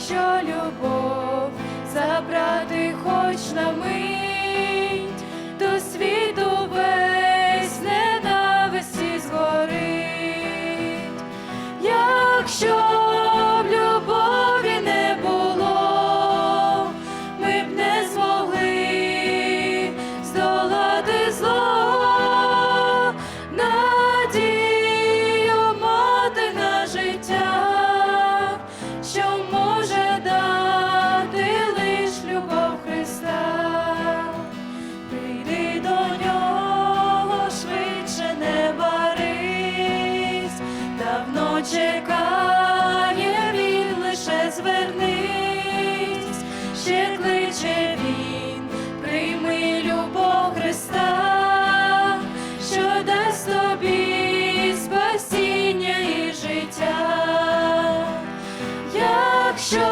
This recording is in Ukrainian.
якщо любов забрати хоч на мить. Чекає він, лише звернись, ще кличе він, прийми любов Христа, що дасть тобі спасіння і життя, якщо